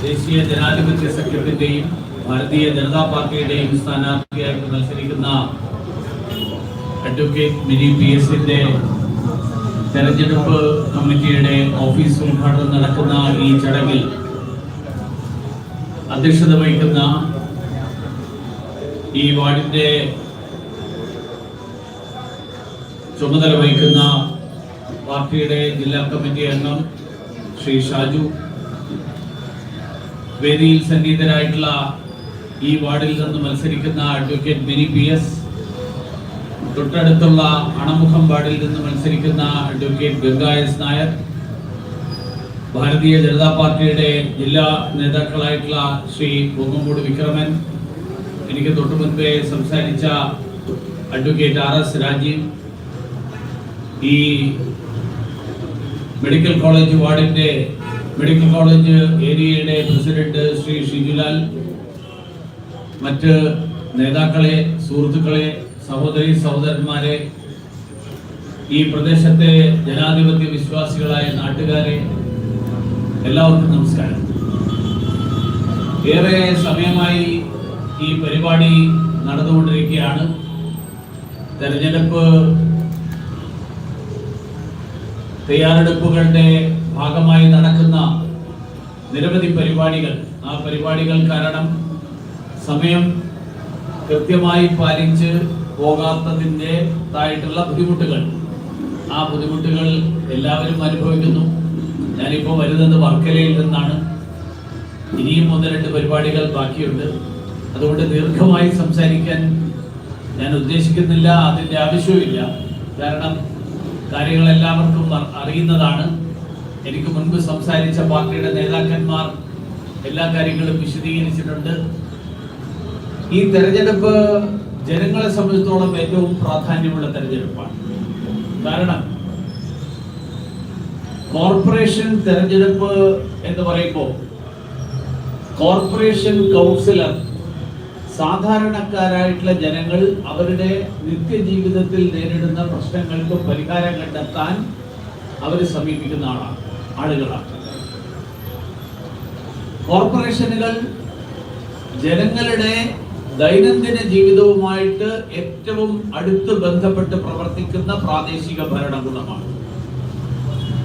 ദേശീയ ജനാധിപത്യ സഖ്യത്തിന്റെയും ഭാരതീയ ജനതാ പാർട്ടിയുടെയും സ്ഥാനാർത്ഥിയായിട്ട് മത്സരിക്കുന്ന അഡ്വക്കേറ്റ് മിനി പി എസിന്റെ തെരഞ്ഞെടുപ്പ് കമ്മിറ്റിയുടെ ഓഫീസ് ഉദ്ഘാടനം നടക്കുന്ന ഈ ചടങ്ങിൽ അധ്യക്ഷത വഹിക്കുന്ന ഈ വാർഡിന്റെ ചുമതല വഹിക്കുന്ന പാർട്ടിയുടെ ജില്ലാ കമ്മിറ്റി അംഗം ശ്രീ ഷാജു വേദിയിൽ സന്നിഹിതരായിട്ടുള്ള ഈ വാർഡിൽ നിന്ന് മത്സരിക്കുന്ന അഡ്വക്കേറ്റ് മിനി പി എസ് തൊട്ടടുത്തുള്ള അണമുഖം വാർഡിൽ നിന്ന് മത്സരിക്കുന്ന അഡ്വക്കേറ്റ് ഗംഗാ എസ് നായർ. ഭാരതീയ ജനതാ പാർട്ടിയുടെ ജില്ലാ നേതാക്കളായിട്ടുള്ള ശ്രീ പൊങ്ങമ്പൂട് വിക്രമൻ. എനിക്ക് തൊട്ടു മുൻപേ സംസാരിച്ച അഡ്വക്കേറ്റ് ആർ എസ് രാജീവ്. ഈ മെഡിക്കൽ കോളേജ് വാർഡിന്റെ മെഡിക്കൽ കോളേജ് ഏരിയയുടെ പ്രസിഡന്റ് ശ്രീ ഷിജുലാൽ മറ്റ് നേതാക്കളെ സുഹൃത്തുക്കളെ സഹോദരി സഹോദരന്മാരെ ഈ പ്രദേശത്തെ ജനാധിപത്യ വിശ്വാസികളായ നാട്ടുകാരെ എല്ലാവർക്കും നമസ്കാരം. ഏറെ സമയമായി ഈ പരിപാടി നടന്നുകൊണ്ടിരിക്കുകയാണ്. തെരഞ്ഞെടുപ്പ് തയ്യാറെടുപ്പുകളുടെ ഭാഗമായി നടക്കുന്ന നിരവധി പരിപാടികൾ. ആ പരിപാടികൾ കാരണം സമയം കൃത്യമായി പാലിച്ച് പോകാത്തതിന്റെതായിട്ടുള്ള ബുദ്ധിമുട്ടുകൾ. ആ ബുദ്ധിമുട്ടുകൾ എല്ലാവരും അനുഭവിക്കുന്നു. ഞാനിപ്പോൾ വരുന്നത് വർക്കലയിൽ നിന്നാണ്. ഇനിയും ഒന്ന് രണ്ട് പരിപാടികൾ ബാക്കിയുണ്ട്. അതുകൊണ്ട് ദീർഘമായി സംസാരിക്കാൻ ഞാൻ ഉദ്ദേശിക്കുന്നില്ല. അതിന്റെ ആവശ്യവുമില്ല. കാരണം കാര്യങ്ങൾ എല്ലാവർക്കും അറിയുന്നതാണ്. എനിക്ക് മുൻപ് സംസാരിച്ച പാർട്ടിയുടെ നേതാക്കന്മാർ എല്ലാ കാര്യങ്ങളും വിശദീകരിച്ചിട്ടുണ്ട്. ഈ തെരഞ്ഞെടുപ്പ് ജനങ്ങളെ സംബന്ധിച്ചിടത്തോളം ഏറ്റവും പ്രാധാന്യമുള്ള തെരഞ്ഞെടുപ്പാണ്. കാരണം കോർപ്പറേഷൻ തെരഞ്ഞെടുപ്പ് എന്ന് പറയുമ്പോൾ കോർപ്പറേഷൻ കൗൺസിലർ സാധാരണക്കാരായിട്ടുള്ള ജനങ്ങൾ അവരുടെ നിത്യജീവിതത്തിൽ നേരിടുന്ന പ്രശ്നങ്ങൾക്ക് പരിഹാരം കണ്ടെത്താൻ അവർ സമീപിക്കുന്ന ആളാണ്. ആളുകളാണ്. കോർപ്പറേഷനുകൾ ജനങ്ങളുടെ ദൈനംദിന ജീവിതവുമായിട്ട് ഏറ്റവും അടുത്ത് ബന്ധപ്പെട്ട് പ്രവർത്തിക്കുന്ന പ്രാദേശിക ഭരണകൂടമാണ്.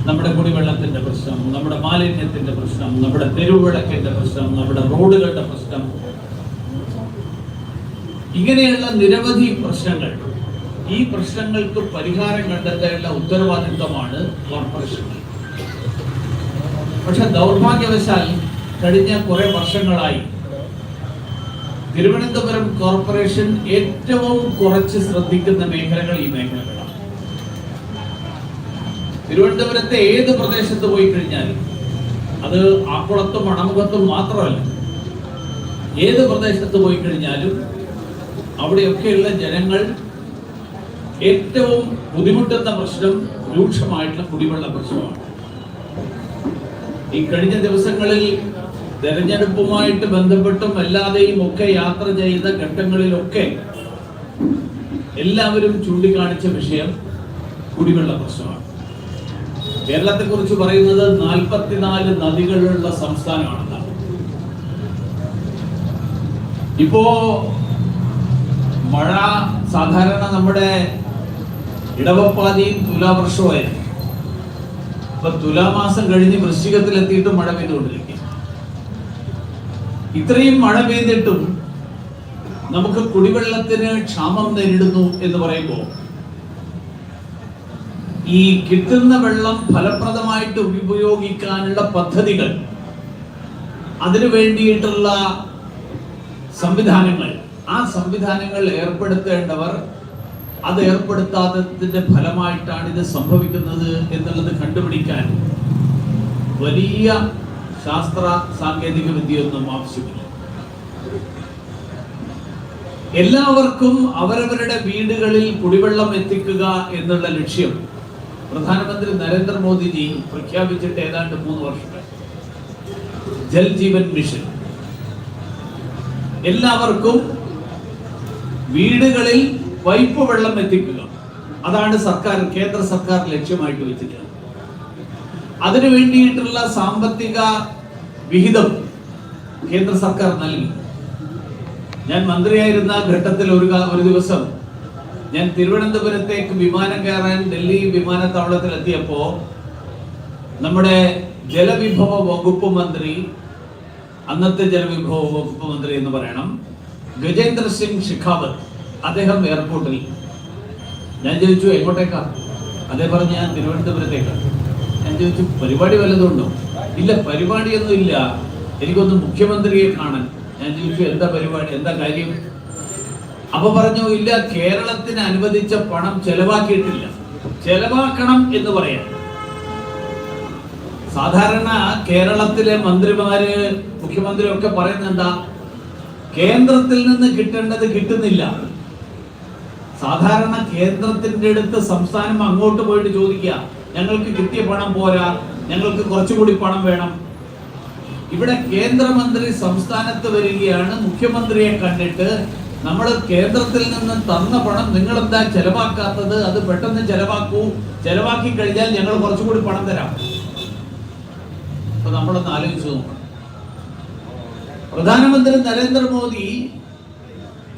നമ്മുടെ കുടിവെള്ളത്തിന്റെ പ്രശ്നം നമ്മുടെ മാലിന്യത്തിന്റെ പ്രശ്നം നമ്മുടെ തെരുവിളക്കിന്റെ പ്രശ്നം നമ്മുടെ റോഡുകളുടെ പ്രശ്നം. ഇങ്ങനെയുള്ള നിരവധി പ്രശ്നങ്ങൾ. ഈ പ്രശ്നങ്ങൾക്ക് പരിഹാരം കണ്ടെത്താനുള്ള ഉത്തരവാദിത്വമാണ് കോർപ്പറേഷനുകൾ. പക്ഷെ ദൗർഭാഗ്യവശാൽ കഴിഞ്ഞ കുറെ വർഷങ്ങളായി തിരുവനന്തപുരം കോർപ്പറേഷൻ ഏറ്റവും കുറച്ച് ശ്രദ്ധിക്കുന്ന മേഖലകൾ ഈ മേഖലകളാണ്. തിരുവനന്തപുരത്തെ ഏത് പ്രദേശത്ത് പോയി കഴിഞ്ഞാലും അത് ആക്കുളത്തും അണമുഖത്തും മാത്രമല്ല. ഏത് പ്രദേശത്ത് പോയി കഴിഞ്ഞാലും അവിടെയൊക്കെയുള്ള ജനങ്ങൾ ഏറ്റവും ബുദ്ധിമുട്ടുന്ന പ്രശ്നം രൂക്ഷമായിട്ടുള്ള കുടിവെള്ള പ്രശ്നമാണ്. ഈ കഴിഞ്ഞ ദിവസങ്ങളിൽ തെരഞ്ഞെടുപ്പുമായിട്ട് ബന്ധപ്പെട്ടും അല്ലാതെയും ഒക്കെ യാത്ര ചെയ്ത ഘട്ടങ്ങളിലൊക്കെ എല്ലാവരും ചൂണ്ടിക്കാണിച്ച വിഷയം കുടിവെള്ള പ്രശ്നമാണ്. കേരളത്തെ കുറിച്ച് പറയുന്നത് നാൽപ്പത്തിനാല് നദികളുള്ള സംസ്ഥാനമാണെന്നാണ്. ഇപ്പോ മഴ സാധാരണ നമ്മുടെ ഇടവപ്പാതിയും തുലാവർഷമായിരുന്നു ഇപ്പൊ തുലാമാസം കഴിഞ്ഞ് വൃശ്ചികത്തിൽ എത്തിയിട്ട് മഴ പെയ്തുകൊണ്ടിരിക്കും. ഇത്രയും മഴ പെയ്തിട്ടും നമുക്ക് കുടിവെള്ളത്തിന് ക്ഷാമം നേരിടുന്നു എന്ന് പറയുമ്പോൾ ഈ കിട്ടുന്ന വെള്ളം ഫലപ്രദമായിട്ട് ഉപയോഗിക്കാനുള്ള പദ്ധതികൾ അതിനു വേണ്ടിയിട്ടുള്ള സംവിധാനങ്ങൾ ആ സംവിധാനങ്ങൾ ഏർപ്പെടുത്തേണ്ടവർ അത് ഏർപ്പെടുത്താത്തതിന്റെ ഫലമായിട്ടാണ് ഇത് സംഭവിക്കുന്നത് എന്നുള്ളത് കണ്ടുപിടിക്കാൻ വലിയ ശാസ്ത്ര സാങ്കേതിക വിദ്യയൊന്നും ആവശ്യമില്ല. എല്ലാവർക്കും അവരവരുടെ വീടുകളിൽ കുടിവെള്ളം എത്തിക്കുക എന്നുള്ള ലക്ഷ്യം പ്രധാനമന്ത്രി നരേന്ദ്രമോദിജി പ്രഖ്യാപിച്ചിട്ട് ഏതാണ്ട് മൂന്ന് വർഷം ജൽ ജീവൻ മിഷൻ. എല്ലാവർക്കും വീടുകളിൽ പൈപ്പ് വെള്ളം എത്തിക്കുക. അതാണ് സർക്കാർ കേന്ദ്ര സർക്കാർ ലക്ഷ്യമായിട്ട് വെച്ചിട്ടുള്ളത് അതിനു വേണ്ടിയിട്ടുള്ള സാമ്പത്തിക വിഹിതം കേന്ദ്ര സർക്കാർ നൽകി. ഞാൻ മന്ത്രിയായിരുന്ന ഘട്ടത്തിൽ ഒരു ഒരു ദിവസം ഞാൻ തിരുവനന്തപുരത്തേക്ക് വിമാനം കയറാൻ ഡൽഹി വിമാനത്താവളത്തിൽ എത്തിയപ്പോ നമ്മുടെ ജലവിഭവ വകുപ്പ് മന്ത്രി അന്നത്തെ ജലവിഭവ വകുപ്പ് മന്ത്രി എന്ന് പറയണം ഗജേന്ദ്ര സിംഗ് ഷിഖാവത്ത് അദ്ദേഹം എയർപോർട്ടിൽ. ഞാൻ ചോദിച്ചു എങ്ങോട്ടേക്കാ? അതേ പറഞ്ഞു ഞാൻ തിരുവനന്തപുരത്തേക്കാ. ഞാൻ ചോദിച്ചു പരിപാടി വല്ലതുണ്ടോ ഇല്ല പരിപാടിയൊന്നും ഇല്ല. എനിക്കൊന്ന് മുഖ്യമന്ത്രിയെ കാണാൻ. ഞാൻ ചോദിച്ചു എന്താ പരിപാടി? എന്താ കാര്യം? അപ്പൊ പറഞ്ഞു ഇല്ല കേരളത്തിന് അനുവദിച്ച പണം ചെലവാക്കിയിട്ടില്ല. ചെലവാക്കണം എന്ന് പറയാം സാധാരണ കേരളത്തിലെ മന്ത്രിമാര് മുഖ്യമന്ത്രി ഒക്കെ പറയുന്നത് എന്താ? കേന്ദ്രത്തിൽ നിന്ന് കിട്ടേണ്ടത് കിട്ടുന്നില്ല. സാധാരണ കേന്ദ്രത്തിന്റെ അടുത്ത് സംസ്ഥാനം അങ്ങോട്ട് പോയിട്ട് ചോദിക്കുക ഞങ്ങൾക്ക് കിട്ടിയ പണം പോരാ ഞങ്ങൾക്ക് കുറച്ചുകൂടി പണം വേണം. ഇവിടെ കേന്ദ്രമന്ത്രി സംസ്ഥാനത്ത് വരികയാണ്. മുഖ്യമന്ത്രിയെ കണ്ടിട്ട് നമ്മൾ കേന്ദ്രത്തിൽ നിന്ന് തന്ന പണം നിങ്ങൾ എന്താ ചെലവാക്കാത്തത്? അത് പെട്ടെന്ന് ചെലവാക്കൂ. ചെലവാക്കി കഴിഞ്ഞാൽ ഞങ്ങൾ കുറച്ചുകൂടി പണം തരാം. അപ്പൊ നമ്മളൊന്ന് ആലോചിച്ച് നോക്കണം. പ്രധാനമന്ത്രി നരേന്ദ്രമോദി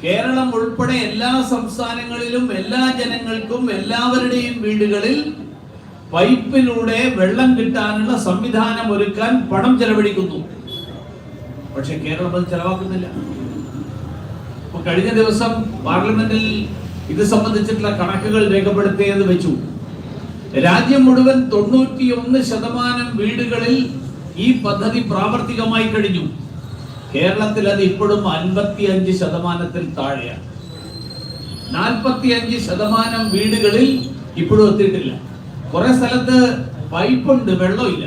കേരളം ഉൾപ്പെടെ എല്ലാ സംസ്ഥാനങ്ങളിലും എല്ലാ ജനങ്ങൾക്കും എല്ലാവരുടെയും വീടുകളിൽ പൈപ്പിലൂടെ വെള്ളം കിട്ടാനുള്ള സംവിധാനം ഒരുക്കാൻ പണം ചെലവഴിക്കുന്നു. പക്ഷെ കേരളം അത് ചെലവാക്കുന്നില്ല. കഴിഞ്ഞ ദിവസം പാർലമെന്റിൽ ഇത് സംബന്ധിച്ചിട്ടുള്ള കണക്കുകൾ രേഖപ്പെടുത്തിയത് വെച്ചു. രാജ്യം മുഴുവൻ തൊണ്ണൂറ്റിയൊന്ന് ശതമാനം വീടുകളിൽ ഈ പദ്ധതി പ്രാവർത്തികമായി കഴിഞ്ഞു. കേരളത്തിൽ അത് ഇപ്പോഴും അൻപത്തി അഞ്ച് ശതമാനത്തിൽ താഴെയാണ്. നാൽപ്പത്തി അഞ്ച് ശതമാനം വീടുകളിൽ ഇപ്പോഴും എത്തിയിട്ടില്ല. കുറെ സ്ഥലത്ത് പൈപ്പുണ്ട് വെള്ളമില്ല.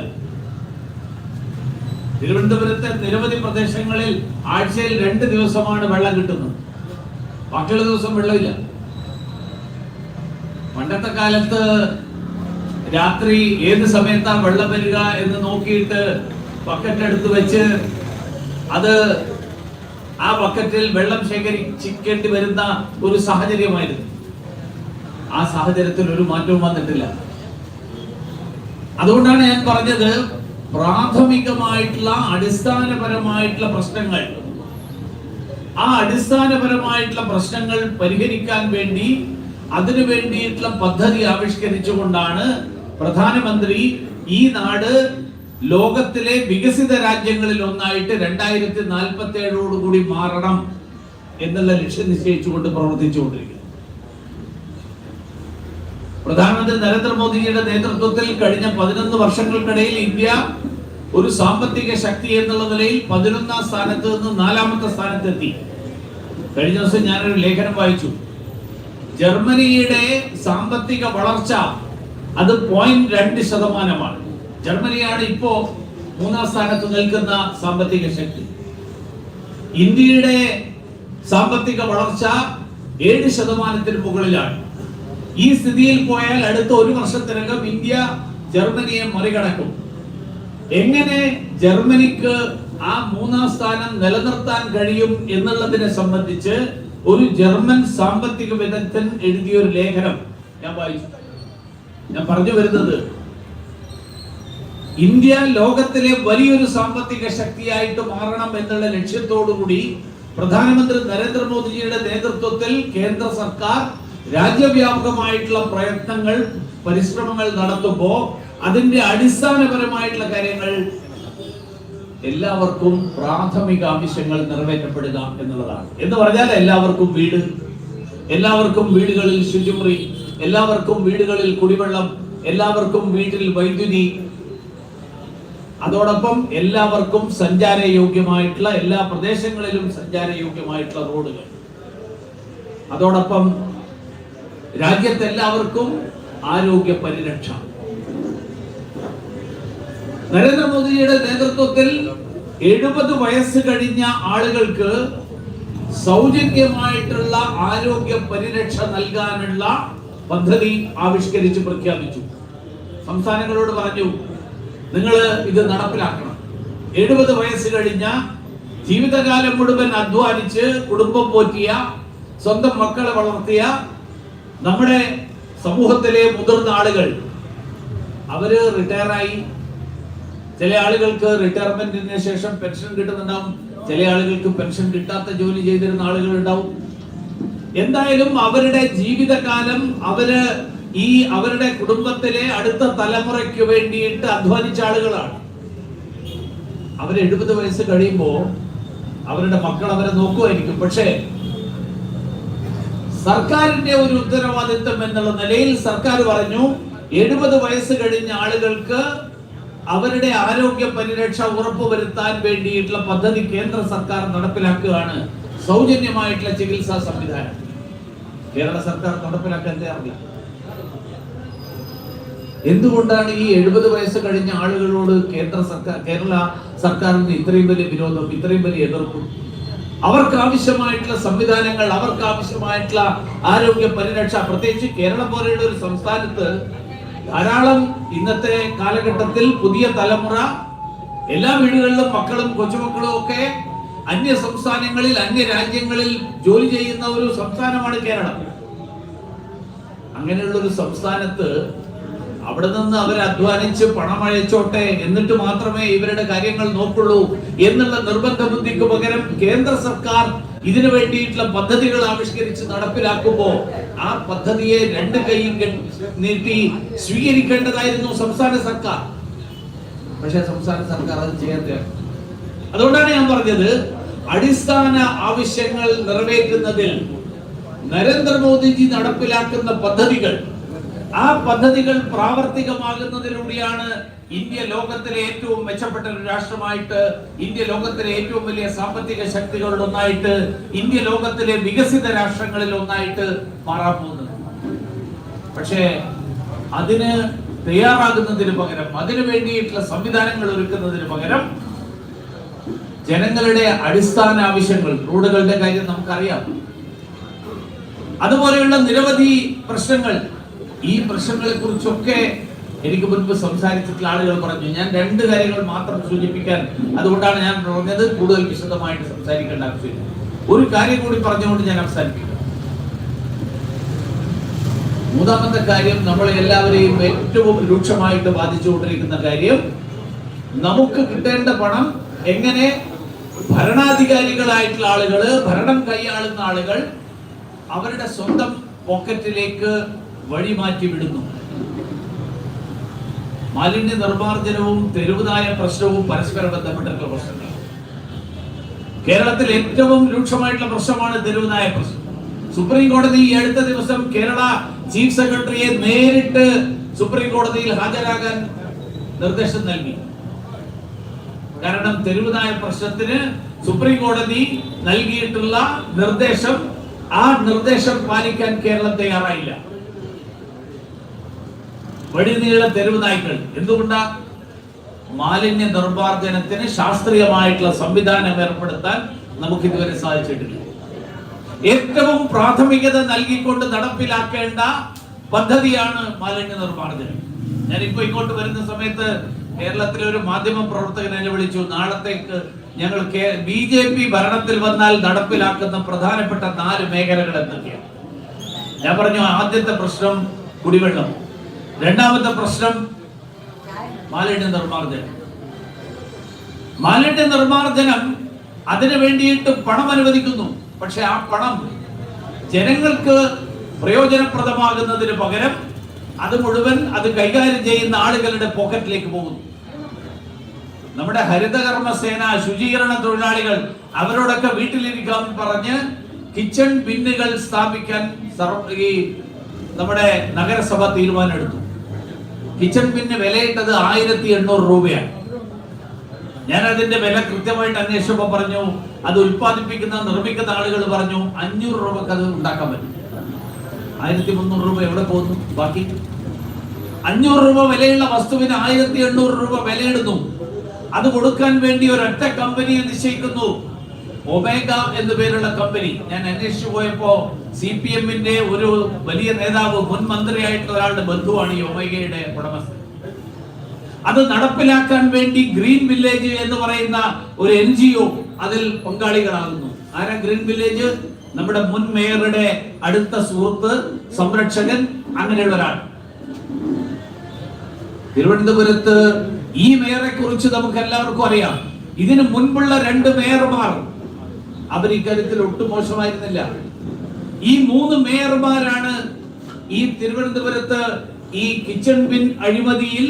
തിരുവനന്തപുരത്തെ നിരവധി പ്രദേശങ്ങളിൽ ആഴ്ചയിൽ രണ്ട് ദിവസമാണ് വെള്ളം കിട്ടുന്നത്. ബാക്കിയുള്ള ദിവസം വെള്ളമില്ല. പണ്ടത്തെ കാലത്ത് രാത്രി ഏത് സമയത്താണ് വെള്ളം വരിക എന്ന് നോക്കിയിട്ട് ബക്കറ്റ് എടുത്ത് വെച്ച് അത് ആ ബക്കറ്റിൽ വെള്ളം ശേഖരിക്കേണ്ടി വരുന്ന ഒരു സാഹചര്യമായിരുന്നു. ആ സാഹചര്യത്തിൽ ഒരു മാറ്റവും വന്നിട്ടില്ല. അതുകൊണ്ടാണ് ഞാൻ പറഞ്ഞത് പ്രാഥമികമായിട്ടുള്ള അടിസ്ഥാനപരമായിട്ടുള്ള പ്രശ്നങ്ങൾ. ആ അടിസ്ഥാനപരമായിട്ടുള്ള പ്രശ്നങ്ങൾ പരിഹരിക്കാൻ വേണ്ടി അതിനു വേണ്ടിയിട്ടുള്ള പദ്ധതി ആവിഷ്കരിച്ചുകൊണ്ടാണ് പ്രധാനമന്ത്രി ഈ നാട് ലോകത്തിലെ വികസിത രാജ്യങ്ങളിൽ ഒന്നായിട്ട് രണ്ടായിരത്തി നാൽപ്പത്തി ഏഴോടുകൂടി മാറണം എന്നുള്ള ലക്ഷ്യം നിശ്ചയിച്ചുകൊണ്ട് പ്രവർത്തിച്ചുകൊണ്ടിരിക്കുന്നു. പ്രധാനമന്ത്രി നരേന്ദ്രമോദിജിയുടെ നേതൃത്വത്തിൽ കഴിഞ്ഞ പതിനൊന്ന് വർഷങ്ങൾക്കിടയിൽ ഇന്ത്യ ഒരു സാമ്പത്തിക ശക്തി എന്നുള്ള നിലയിൽ പതിനൊന്നാം സ്ഥാനത്ത് നിന്ന് നാലാമത്തെ സ്ഥാനത്തെത്തി. കഴിഞ്ഞ ദിവസം ഞാനൊരു ലേഖനം വായിച്ചു. ജർമ്മനിയുടെ സാമ്പത്തിക വളർച്ച അത് പോയിന്റ് രണ്ട് ശതമാനമാണ്. ജർമ്മനിയാണ് ഇപ്പോ മൂന്നാം സ്ഥാനത്ത് നിൽക്കുന്ന സാമ്പത്തിക ശക്തി. ഇന്ത്യയുടെ സാമ്പത്തിക വളർച്ച ഏഴ് ശതമാനത്തിന് മുകളിലാണ്. ഈ സ്ഥിതിയിൽ പോയാൽ അടുത്ത ഒരു വർഷത്തിനകം ഇന്ത്യ ജർമ്മനിയെ മറികടക്കും. എങ്ങനെ ജർമ്മനിക്ക് ആ മൂന്നാം സ്ഥാനം നിലനിർത്താൻ കഴിയും എന്നുള്ളതിനെ സംബന്ധിച്ച് ഒരു ജർമ്മൻ സാമ്പത്തിക വിദഗ്ധൻ എഴുതിയ ഒരു ലേഖനം ഞാൻ വായിച്ചു. ഞാൻ പറഞ്ഞു വരുന്നത് ഇന്ത്യ ലോകത്തിലെ വലിയൊരു സാമ്പത്തിക ശക്തിയായിട്ട് മാറണം എന്നുള്ള ലക്ഷ്യത്തോടുകൂടി പ്രധാനമന്ത്രി നരേന്ദ്രമോദിജിയുടെ നേതൃത്വത്തിൽ കേന്ദ്ര സർക്കാർ രാജ്യവ്യാപകമായിട്ടുള്ള പ്രയത്നങ്ങൾ പരിശ്രമങ്ങൾ നടത്തുമ്പോൾ അതിന്റെ അടിസ്ഥാനപരമായിട്ടുള്ള കാര്യങ്ങൾ എല്ലാവർക്കും പ്രാഥമിക ആവശ്യങ്ങൾ നിറവേറ്റപ്പെടുക എന്നുള്ളതാണ്. എന്ന് പറഞ്ഞാൽ എല്ലാവർക്കും വീട് എല്ലാവർക്കും വീടുകളിൽ ശുചിമുറി എല്ലാവർക്കും വീടുകളിൽ കുടിവെള്ളം എല്ലാവർക്കും വീട്ടിൽ വൈദ്യുതി അതോടൊപ്പം എല്ലാവർക്കും സഞ്ചാരയോഗ്യമായിട്ടുള്ള എല്ലാ പ്രദേശങ്ങളിലും സഞ്ചാരയോഗ്യമായിട്ടുള്ള റോഡുകൾ. അതോടൊപ്പം രാജ്യത്തെല്ലാവർക്കും ആരോഗ്യ പരിരക്ഷ. നരേന്ദ്രമോദിജിയുടെ നേതൃത്വത്തിൽ എഴുപത് വയസ്സ് കഴിഞ്ഞ ആളുകൾക്ക് സൗജന്യമായിട്ടുള്ള ആരോഗ്യ പരിരക്ഷ നൽകാനുള്ള പദ്ധതി ആവിഷ്കരിച്ച് പ്രഖ്യാപിച്ചു. സംസ്ഥാനങ്ങളോട് പറഞ്ഞു നിങ്ങൾ ഇത് നടപ്പിലാക്കണം. എഴുപത് വയസ്സ് കഴിഞ്ഞ ജീവിതകാലം മുഴുവൻ അധ്വാനിച്ച് കുടുംബം പോറ്റിയ സ്വന്തം മക്കളെ വളർത്തിയ നമ്മുടെ സമൂഹത്തിലെ മുതിർന്ന ആളുകൾ അവർ റിട്ടയറായി. ചില ആളുകൾക്ക് റിട്ടയർമെന്റിന് ശേഷം പെൻഷൻ കിട്ടുന്നുണ്ടാവും. ചില ആളുകൾക്ക് പെൻഷൻ കിട്ടാത്ത ജോലി ചെയ്തിരുന്ന ആളുകൾ ഉണ്ടാവും. എന്തായാലും അവരുടെ ജീവിതകാലം അവർ ഈ അവരുടെ കുടുംബത്തിലെ അടുത്ത തലമുറയ്ക്ക് വേണ്ടിയിട്ട് അധ്വാനിച്ച ആളുകളാണ്. അവർ എഴുപത് വയസ്സ് കഴിയുമ്പോൾ അവരുടെ മക്കൾ അവരെ നോക്കുമായിരിക്കും പക്ഷേ സർക്കാരിന്റെ ഒരു ഉത്തരവാദിത്വം എന്നുള്ള നിലയിൽ സർക്കാർ പറഞ്ഞു എഴുപത് വയസ്സ് കഴിഞ്ഞ ആളുകൾക്ക് അവരുടെ ആരോഗ്യ പരിരക്ഷ ഉറപ്പുവരുത്താൻ വേണ്ടിയിട്ടുള്ള പദ്ധതി കേന്ദ്ര സർക്കാർ നടപ്പിലാക്കുകയാണ് സൗജന്യമായിട്ടുള്ള ചികിത്സാ സംവിധാനം. കേരള സർക്കാർ നടപ്പിലാക്കാൻ തയ്യാറില്ല. എന്തുകൊണ്ടാണ് ഈ എഴുപത് വയസ്സ് കഴിഞ്ഞ ആളുകളോട് കേന്ദ്ര സർക്കാർ കേരള സർക്കാരിന് ഇത്രയും വലിയ വിരോധം ഇത്രയും വലിയ എതിർപ്പും? അവർക്ക് ആവശ്യമായിട്ടുള്ള സംവിധാനങ്ങൾ അവർക്ക് ആവശ്യമായിട്ടുള്ള ആരോഗ്യ പരിരക്ഷ പ്രത്യേകിച്ച് കേരളം പോലെയുള്ള ഒരു സംസ്ഥാനത്ത് ധാരാളം ഇന്നത്തെ കാലഘട്ടത്തിൽ പുതിയ തലമുറ എല്ലാ വീടുകളിലും മക്കളും കൊച്ചുമക്കളും ഒക്കെ അന്യ സംസ്ഥാനങ്ങളിൽ അന്യ രാജ്യങ്ങളിൽ ജോലി ചെയ്യുന്ന ഒരു സംസ്ഥാനമാണ് കേരളം. അങ്ങനെയുള്ള ഒരു സംസ്ഥാനത്ത് അവിടെ നിന്ന് അവർ അധ്വാനിച്ച് പണം അയച്ചോട്ടെ എന്നിട്ട് മാത്രമേ ഇവരുടെ കാര്യങ്ങൾ നോക്കുള്ളൂ എന്നുള്ള നിർബന്ധ ബുദ്ധിക്ക് പകരം കേന്ദ്ര സർക്കാർ ഇതിനു വേണ്ടിയിട്ടുള്ള പദ്ധതികൾ ആവിഷ്കരിച്ച് നടപ്പിലാക്കുമ്പോ ആ പദ്ധതിയെ രണ്ട് കൈയും നീട്ടി സ്വീകരിക്കേണ്ടതായിരുന്നു സംസ്ഥാന സർക്കാർ. പക്ഷേ സംസ്ഥാന സർക്കാർ അത് ചെയ്യാത്ത അതുകൊണ്ടാണ് ഞാൻ പറഞ്ഞത് അടിസ്ഥാന ആവശ്യങ്ങൾ നിറവേറ്റുന്നതിൽ നരേന്ദ്രമോദിജി നടപ്പിലാക്കുന്ന പദ്ധതികൾ ആ പദ്ധതികൾ പ്രാവർത്തികമാകുന്നതിലൂടെയാണ് ഇന്ത്യ ലോകത്തിലെ ഏറ്റവും മെച്ചപ്പെട്ട ഒരു രാഷ്ട്രമായിട്ട് ഇന്ത്യ ലോകത്തിലെ ഏറ്റവും വലിയ സാമ്പത്തിക ശക്തികളിൽ ഒന്നായിട്ട് ഇന്ത്യ ലോകത്തിലെ വികസിത രാഷ്ട്രങ്ങളിൽ ഒന്നായിട്ട് മാറാൻ പോകുന്നത്. പക്ഷേ അതിന് തയ്യാറാകുന്നതിന് പകരം അതിനു വേണ്ടിയിട്ടുള്ള സംവിധാനങ്ങൾ ഒരുക്കുന്നതിന് പകരം ജനങ്ങളുടെ അടിസ്ഥാന ആവശ്യങ്ങൾ റോഡുകളുടെ കാര്യം നമുക്കറിയാം. അതുപോലെയുള്ള നിരവധി പ്രശ്നങ്ങൾ ഈ പ്രശ്നങ്ങളെ കുറിച്ചൊക്കെ എനിക്ക് മുൻപ് സംസാരിച്ചിട്ടുള്ള ആളുകൾ പറഞ്ഞു. ഞാൻ രണ്ട് കാര്യങ്ങൾ മാത്രം സൂചിപ്പിക്കാൻ അതുകൊണ്ടാണ് ഞാൻ പറഞ്ഞത്. കൂടുതൽ വിശദമായിട്ട് സംസാരിക്കേണ്ട ആവശ്യമില്ല. ഒരു കാര്യം കൂടി പറഞ്ഞുകൊണ്ട് ഞാൻ അവസാനിപ്പിക്കാം. മൂന്നാമത്തെ കാര്യം നമ്മളെ എല്ലാവരെയും ഏറ്റവും രൂക്ഷമായിട്ട് ബാധിച്ചുകൊണ്ടിരിക്കുന്ന കാര്യം നമുക്ക് കിട്ടേണ്ട പണം എങ്ങനെ ഭരണാധികാരികളായിട്ടുള്ള ആളുകൾ ഭരണം കൈയാളുന്ന ആളുകൾ അവരുടെ സ്വന്തം പോക്കറ്റിലേക്ക് വഴിമാറ്റി വിടുന്നു. മാലിന്യ നിർമ്മാർജനവും തെരുവുതായ പ്രശ്നവും പരസ്പരം ബന്ധപ്പെട്ടിട്ടുള്ള പ്രശ്നങ്ങൾ. കേരളത്തിൽ ഏറ്റവും രൂക്ഷമായിട്ടുള്ള പ്രശ്നമാണ് തെരുവുനായ പ്രശ്നം. സുപ്രീം കോടതി ഈ അടുത്ത ദിവസം കേരള ചീഫ് സെക്രട്ടറിയെ നേരിട്ട് സുപ്രീം കോടതിയിൽ ഹാജരാകാൻ നിർദ്ദേശം നൽകി. കാരണം തെരുവുനായ പ്രശ്നത്തിന് സുപ്രീം കോടതി നൽകിയിട്ടുള്ള നിർദ്ദേശം ആ നിർദ്ദേശം പാലിക്കാൻ കേരളം തയ്യാറായില്ല. വഴിനീള തെരുവ് നായ്ക്കൾ. എന്തുകൊണ്ടാ? മാലിന്യ നിർമ്മാർജനത്തിന് ശാസ്ത്രീയമായിട്ടുള്ള സംവിധാനം ഏർപ്പെടുത്താൻ നമുക്ക് ഇതുവരെ സാധിച്ചിട്ടില്ല. ഏറ്റവും പ്രാഥമികത നൽകിക്കൊണ്ട് നടപ്പിലാക്കേണ്ട പദ്ധതിയാണ് മാലിന്യ നിർമ്മാർജനം. ഞാനിപ്പോ ഇങ്ങോട്ട് വരുന്ന സമയത്ത് കേരളത്തിലെ ഒരു മാധ്യമ പ്രവർത്തകൻ എന്നെ വിളിച്ചു. നാളത്തേക്ക് ഞങ്ങൾ ബി ജെ പി ഭരണത്തിൽ വന്നാൽ നടപ്പിലാക്കുന്ന പ്രധാനപ്പെട്ട നാല് മേഖലകൾ എന്തൊക്കെയാണ്? ഞാൻ പറഞ്ഞു ആദ്യത്തെ പ്രശ്നം കുടിവെള്ളം. രണ്ടാമത്തെ പ്രശ്നം മാലിന്യ നിർമ്മാർജനം. മാലിന്യ നിർമ്മാർജനം അതിനു വേണ്ടിയിട്ട് പണം അനുവദിക്കുന്നു. പക്ഷെ ആ പണം ജനങ്ങൾക്ക് പ്രയോജനപ്രദമാകുന്നതിന് പകരം അത് മുഴുവൻ അത് കൈകാര്യം ചെയ്യുന്ന ആളുകളുടെ പോക്കറ്റിലേക്ക് പോകുന്നു. നമ്മുടെ ഹരിതകർമ്മ സേന ശുചീകരണ തൊഴിലാളികൾ അവരോടൊക്കെ വീട്ടിലിരിക്കാൻ പറഞ്ഞ് കിച്ചൺ ബിന്നുകൾ സ്ഥാപിക്കാൻ ഈ നമ്മുടെ നഗരസഭ തീരുമാനം എടുത്തു കിച്ചൺ ബിന്ന് വിലയിട്ടത് ആയിരത്തി എണ്ണൂറ് രൂപയാണ്. ഞാൻ അതിന്റെ വില കൃത്യമായിട്ട് അന്വേഷിച്ചപ്പോ പറഞ്ഞു അത് ഉൽപ്പാദിപ്പിക്കുന്ന നിർമ്മിക്കുന്ന ആളുകൾ പറഞ്ഞു അഞ്ഞൂറ് രൂപക്ക് അത് ഉണ്ടാക്കാൻ പറ്റും. ആയിരത്തി മുന്നൂറ് രൂപ എവിടെ പോകുന്നു? ബാക്കി? അഞ്ഞൂറ് രൂപ വിലയുള്ള വസ്തുവിന് ആയിരത്തി എണ്ണൂറ് രൂപ വിലയിടുന്നു. അത് കൊടുക്കാൻ വേണ്ടി ഒരൊറ്റ കമ്പനിയെ നിശ്ചയിക്കുന്നു. ഒമേഗ എന്നു പേരുള്ള കമ്പനി ഞാൻ അന്വേഷിച്ചു പോയപ്പോ സി പി എമ്മിന്റെ ഒരു വലിയ നേതാവ് മുൻ മന്ത്രിയായിട്ടുള്ള ഒരാളുടെ ബന്ധുവാണ് ഈ ഒമേഗയുടെ ഉടമസ്ഥൻ. അത് നടപ്പിലാക്കാൻ വേണ്ടി ഗ്രീൻ വില്ലേജ് എന്ന് പറയുന്ന ഒരു എൻ ജി ഒ അതിൽ പങ്കാളികളാകുന്നു. ആരാ ഗ്രീൻ വില്ലേജ്? നമ്മുടെ മുൻ മേയറുടെ അടുത്ത സുഹൃത്ത് സംരക്ഷകൻ അങ്ങനെയുള്ള ഒരാൾ. തിരുവനന്തപുരത്ത് ഈ മേയറെ കുറിച്ച് നമുക്ക് എല്ലാവർക്കും അറിയാം. ഇതിനു മുൻപുള്ള രണ്ട് മേയർമാർ. അവർ ഇക്കാര്യത്തിൽ ഒട്ടും മോശമായിരുന്നില്ല. ഈ മൂന്ന് മേയർമാരാണ് ഈ തിരുവനന്തപുരത്ത് ഈ കിച്ചൺ ബിൻ അഴിമതിയിൽ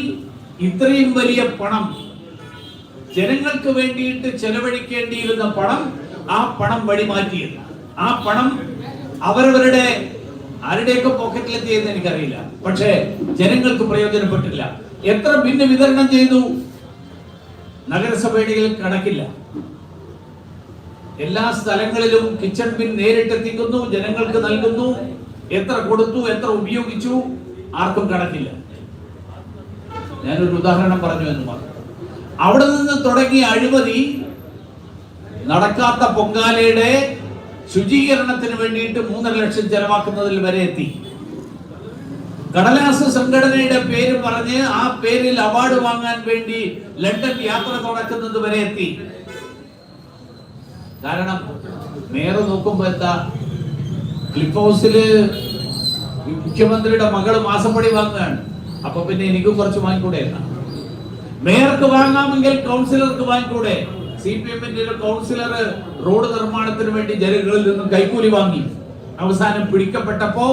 ഇത്രയും വലിയ പണം ജനങ്ങൾക്ക് വേണ്ടിയിട്ട് ചെലവഴിക്കേണ്ടിയിരുന്ന പണം ആ പണം വഴിമാറ്റിയത്. ആ പണം അവരവരുടെ ആരുടെയൊക്കെ പോക്കറ്റിലെത്തിയെന്ന് എനിക്കറിയില്ല. പക്ഷേ ജനങ്ങൾക്ക് പ്രയോജനപ്പെട്ടില്ല. എത്ര ബിന്ന് വിതരണം ചെയ്തു? നഗരസഭയുടെ കണക്കില്ല. എല്ലാ സ്ഥലങ്ങളിലും കിച്ചൺ ബിൻ നേരിട്ടെത്തിക്കുന്നു ജനങ്ങൾക്ക് നൽകുന്നു. എത്ര കൊടുത്തു എത്ര ഉപയോഗിച്ചു ആർക്കും കണക്കില്ല. ഞാനൊരു ഉദാഹരണം പറഞ്ഞു എന്ന് മാത്രം. അവിടെ നിന്ന് തുടങ്ങിയ അഴിമതി നടക്കാത്ത പൊങ്കാലയുടെ ശുചീകരണത്തിന് വേണ്ടിയിട്ട് മൂന്നര ലക്ഷം ചെലവാക്കുന്നതിൽ വരെ എത്തി. കടലാസ സംഘടനയുടെ പേര് പറഞ്ഞ് ആ പേരിൽ അവാർഡ് വാങ്ങാൻ വേണ്ടി ലണ്ടൻ യാത്ര തുടക്കുന്നത് വരെ എത്തി. കാരണം നേരെ നോക്കുമ്പോ എന്താ ക്ലിഫ് ഹൗസിൽ മുഖ്യമന്ത്രിയുടെ മകൾ മാസപ്പടി വാങ്ങുകയാണ്. അപ്പൊ പിന്നെ എനിക്ക് കുറച്ച് വാങ്ങിക്കൂടെ? മേയർക്ക് വാങ്ങാമെങ്കിൽ കൗൺസിലർക്ക് വാങ്ങിക്കൂടെ? സി പി എമ്മിന്റെ കൗൺസിലർ റോഡ് നിർമ്മാണത്തിന് വേണ്ടി ജനങ്ങളിൽ നിന്നും കൈക്കൂലി വാങ്ങി. അവസാനം പിടിക്കപ്പെട്ടപ്പോ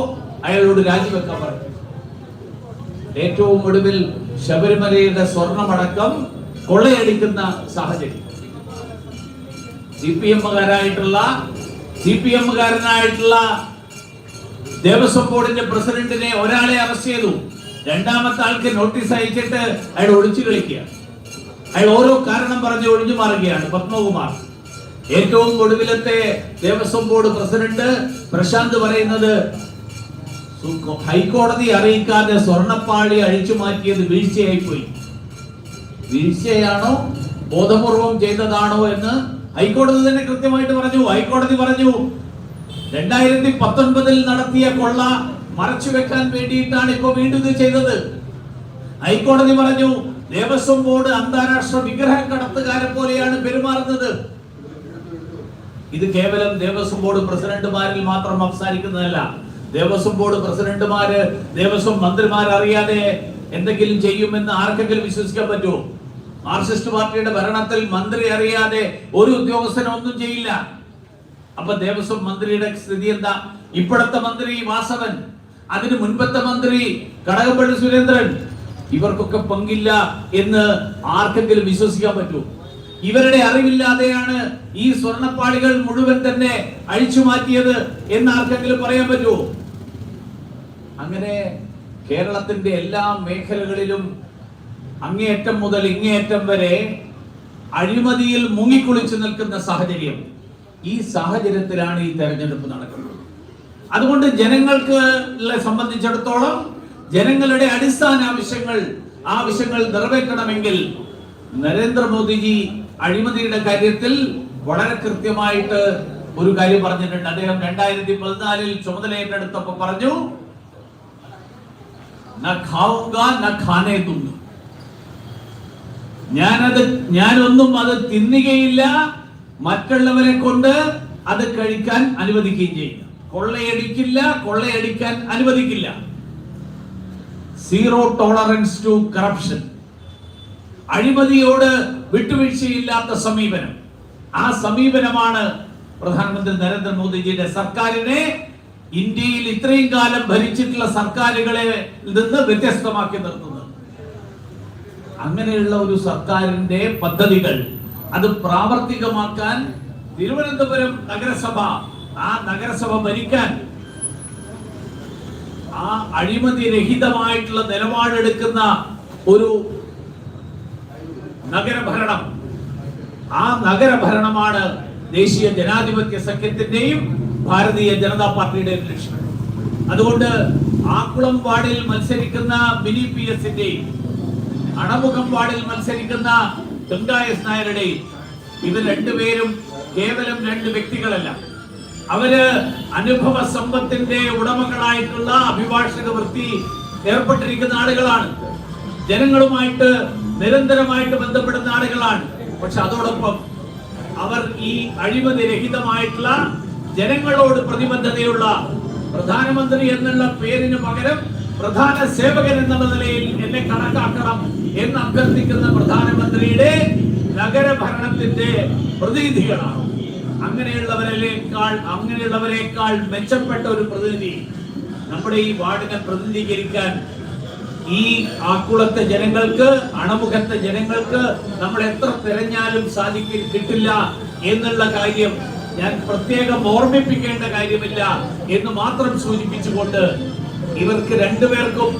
അയാളോട് രാജിവെക്കാൻ പറഞ്ഞു. ഏറ്റവും ഒടുവിൽ ശബരിമലയുടെ സ്വർണമടക്കം കൊള്ളയടിക്കുന്ന സാഹചര്യം. സി പി എമ്മുകാരായിട്ടുള്ള സി പി എമ്മുകാരനായിട്ടുള്ള ദേവസ്വം ബോർഡിന്റെ പ്രസിഡന്റിനെ ഒരാളെ അറസ്റ്റ് ചെയ്തു. രണ്ടാമത്തെ ആൾക്ക് നോട്ടീസ് അയച്ചിട്ട് അയാൾ ഒളിച്ചു കളിക്കുക. അയാൾ ഓരോ കാരണം പറഞ്ഞ് ഒഴിഞ്ഞു മാറുകയാണ്. പത്മകുമാർ. ഏറ്റവും ഒടുവിലത്തെ ദേവസ്വം ബോർഡ് പ്രസിഡന്റ് പ്രശാന്ത് പറയുന്നത് ഹൈക്കോടതി അറിയിക്കാതെ സ്വർണപ്പാളി അഴിച്ചു മാറ്റിയത് വീഴ്ചയായി പോയി വീഴ്ചയാണോ? ബോധപൂർവം ചെയ്തതാണോ എന്ന് ഹൈക്കോടതി തന്നെ കൃത്യമായിട്ട് പറഞ്ഞു ഹൈക്കോടതി പറഞ്ഞു രണ്ടായിരത്തി പത്തൊൻപതിൽ നടത്തിയ കൊള്ള മറച്ചു വെക്കാൻ വേണ്ടിയിട്ടാണ് ഇപ്പൊ വീണ്ടും ഇത് ചെയ്തത്. ഹൈക്കോടതി പറഞ്ഞു ദേവസ്വം ബോർഡ് അന്താരാഷ്ട്ര വിഗ്രഹ കടത്തുകാരെ പോലെയാണ് പെരുമാറുന്നത്. ഇത് കേവലം ദേവസ്വം ബോർഡ് പ്രസിഡന്റുമാരിൽ മാത്രം അവസാനിക്കുന്നതല്ല. ദേവസ്വം ബോർഡ് പ്രസിഡന്റുമാര് ദേവസ്വം മന്ത്രിമാർ അറിയാതെ എന്തെങ്കിലും ചെയ്യുമെന്ന് ആർക്കെങ്കിലും വിശ്വസിക്കാൻ പറ്റുമോ? മാർക്സിസ്റ്റ് പാർട്ടിയുടെ ഭരണത്തിൽ മന്ത്രി അറിയാതെ ഒരു ഉദ്യോഗസ്ഥനും ഒന്നും ചെയ്യില്ല. അപ്പൊ ദേവസ്വം മന്ത്രിയുടെ സ്ഥിതി എന്താ? ഇപ്പോഴത്തെ മന്ത്രി വാസവൻ അതിന് മുൻപത്തെ മന്ത്രി കടകംപള്ളി സുരേന്ദ്രൻ. ഇവർക്കൊക്കെ പങ്കില്ല എന്ന് ആർക്കെങ്കിലും വിശ്വസിക്കാൻ പറ്റൂ. ഇവരുടെ അറിവില്ലാതെയാണ് ഈ സ്വർണപ്പാളികൾ മുഴുവൻ തന്നെ അഴിച്ചു മാറ്റിയത് എന്ന് ആർക്കെങ്കിലും പറയാൻ പറ്റുമോ അങ്ങനെ കേരളത്തിന്റെ എല്ലാ മേഖലകളിലും അങ്ങേയറ്റം മുതൽ ഇങ്ങേയറ്റം വരെ അഴിമതിയിൽ മുങ്ങിക്കുളിച്ചു നിൽക്കുന്ന സാഹചര്യം ഈ സാഹചര്യത്തിലാണ് ഈ തെരഞ്ഞെടുപ്പ് നടക്കുന്നത്. അതുകൊണ്ട് ജനങ്ങൾക്ക് സംബന്ധിച്ചിടത്തോളം ജനങ്ങളുടെ അടിസ്ഥാന ആവശ്യങ്ങൾ ആവശ്യങ്ങൾ നിറവേറ്റണമെങ്കിൽ നരേന്ദ്രമോദിജി അഴിമതിയുടെ കാര്യത്തിൽ വളരെ കൃത്യമായിട്ട് ഒരു കാര്യം പറഞ്ഞിട്ടുണ്ട്. അദ്ദേഹം രണ്ടായിരത്തി പതിനാലിൽ ചുമതല ഏറ്റെടുത്തപ്പോ പറഞ്ഞു ന ഖാനേ ദുന്നു ഞാനത് ഞാനൊന്നും അത് തിന്നുകയില്ല. മറ്റുള്ളവരെ കൊണ്ട് അത് കഴിക്കാൻ അനുവദിക്കുകയും ചെയ്യില്ല കൊള്ളയടിക്കില്ല കൊള്ളയടിക്കാൻ അനുവദിക്കില്ല. സീറോ ടോളറൻസ് ടു കറപ്ഷൻ അഴിമതിയോട് വിട്ടുവീഴ്ചയില്ലാത്ത സമീപനം. ആ സമീപനമാണ് പ്രധാനമന്ത്രി നരേന്ദ്രമോദിജിയുടെ സർക്കാരിനെ ഇന്ത്യയിൽ ഇത്രയും കാലം ഭരിച്ചിട്ടുള്ള സർക്കാരുകളെ നിന്ന് വ്യത്യസ്തമാക്കി നിർത്തുന്നത്. അങ്ങനെയുള്ള ഒരു സർക്കാരിന്റെ പദ്ധതികൾ അത് പ്രാവർത്തികമാക്കാൻ തിരുവനന്തപുരം നഗരസഭ ആ നഗരസഭ ഭരിക്കാൻ ആ അഴിമതി രഹിതമായിട്ടുള്ള നിലപാടെടുക്കുന്ന ഒരു നഗരഭരണം. ആ നഗരഭരണമാണ് ദേശീയ ജനാധിപത്യ സഖ്യത്തിന്റെയും ഭാരതീയ ജനതാ പാർട്ടിയുടെയും ലക്ഷ്യം. അതുകൊണ്ട് ആക്കുളം വാർഡിൽ മത്സരിക്കുന്ന മിനി പി എസിന്റെയും അണമുഖം വാർഡിൽ മത്സരിക്കുന്ന ഗംഗായസ് നായരുടെയും ഇവർ രണ്ടുപേരും കേവലം രണ്ട് വ്യക്തികളല്ല. അവർ അനുഭവ സമ്പത്തിന്റെ ഉടമകളായിട്ടുള്ള അഭിഭാഷക വൃത്തി ഏർപ്പെട്ടിരിക്കുന്ന ആളുകളാണ്. ജനങ്ങളുമായിട്ട് നിരന്തരമായിട്ട് ബന്ധപ്പെടുന്ന ആളുകളാണ്. പക്ഷെ അതോടൊപ്പം അവർ ഈ അഴിമതി രഹിതമായിട്ടുള്ള ജനങ്ങളോട് പ്രതിബദ്ധതയുള്ള പ്രധാനമന്ത്രി എന്നുള്ള പേരിന് പകരം പ്രധാന സേവകൻ എന്നുള്ള നിലയിൽ എന്നെ കണക്കാക്കണം. എന്ന് അഭ്യർത്ഥിക്കുന്ന പ്രധാനമന്ത്രിയുടെ നഗരഭരണത്തിന്റെ പ്രതിനിധികളാണ്. അങ്ങനെയുള്ളവരിലേക്കാൾ അങ്ങനെയുള്ളവരെക്കാൾ മെച്ചപ്പെട്ട ഒരു പ്രതിനിധി നമ്മുടെ ഈ വാർഡിനെ പ്രതിനിധീകരിക്കാൻ ഈ ആക്കുളത്തെ ജനങ്ങൾക്ക് അണമുഖത്തെ ജനങ്ങൾക്ക് നമ്മൾ എത്ര തിരഞ്ഞാലും സാധിക്കും കിട്ടില്ല എന്നുള്ള കാര്യം ഞാൻ പ്രത്യേകം ഓർമ്മിപ്പിക്കേണ്ട കാര്യമില്ല എന്ന് മാത്രം സൂചിപ്പിച്ചുകൊണ്ട് ഇവർക്ക് രണ്ടുപേർക്കും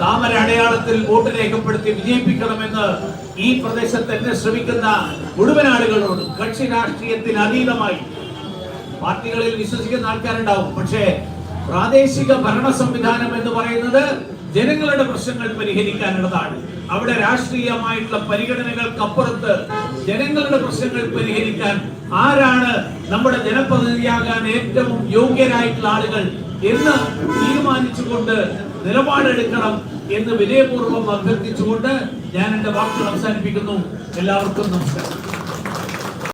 താമര അടയാളത്തിൽ വോട്ട് രേഖപ്പെടുത്തി വിജയിപ്പിക്കണമെന്ന് ഈ പ്രദേശത്ത് എന്നെ ശ്രമിക്കുന്ന മുഴുവൻ ആളുകളോട് കക്ഷി രാഷ്ട്രീയത്തിന് അതീതമായി പാർട്ടികളിൽ വിശ്വസിക്കുന്ന ആൾക്കാരുണ്ടാവും. പക്ഷേ പ്രാദേശിക ഭരണ സംവിധാനം എന്ന് പറയുന്നത് ജനങ്ങളുടെ പ്രശ്നങ്ങൾ പരിഹരിക്കാനുള്ളതാണ്. അവിടെ രാഷ്ട്രീയമായിട്ടുള്ള പരിഗണനകൾക്കപ്പുറത്ത് ജനങ്ങളുടെ പ്രശ്നങ്ങൾ പരിഹരിക്കാൻ ആരാണ് നമ്മുടെ ജനപ്രതിനിധിയാകാൻ ഏറ്റവും യോഗ്യരായിട്ടുള്ള ആളുകൾ എന്ന് തീരുമാനിച്ചുകൊണ്ട് നിലപാടെടുക്കണം എന്ന് വിനയപൂർവം അഭ്യർത്ഥിച്ചുകൊണ്ട് ഞാൻ എന്റെ വാക്കുകൾ അവസാനിപ്പിക്കുന്നു. എല്ലാവർക്കും നമസ്കാരം.